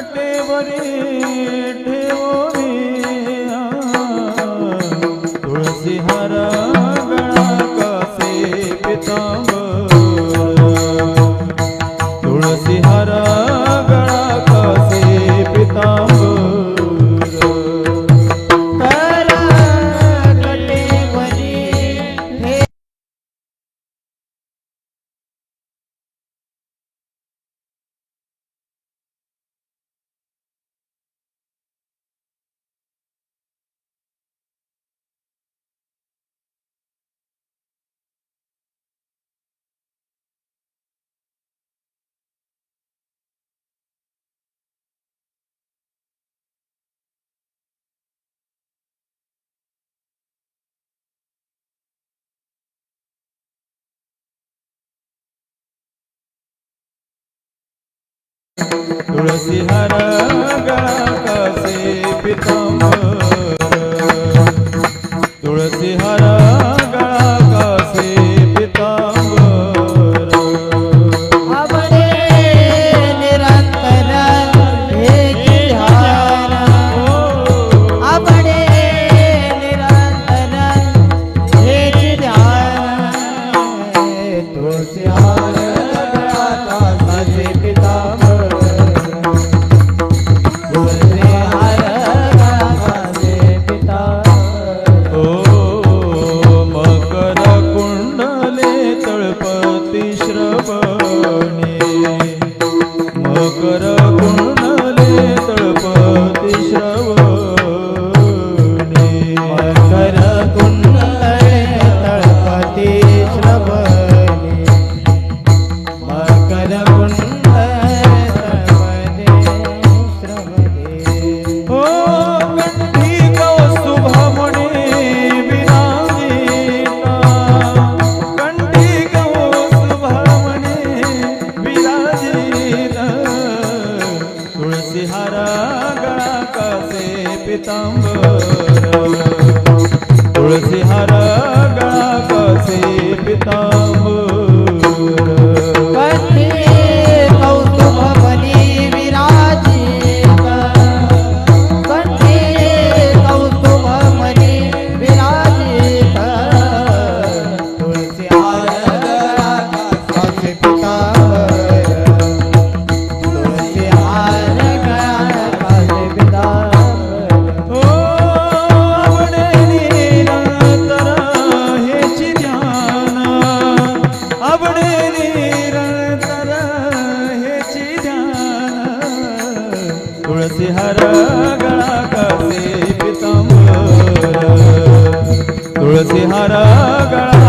ਘਟੇ ਵਰੇ ਆ ਤੁਲਸੀ ਹਰਾ ਗਣਾ ਕਾਸੇ ਪਿਤਾ तुळसी हर गळा श्रव tambora. हर गळा कसे पितांबर तुळसी हर गळा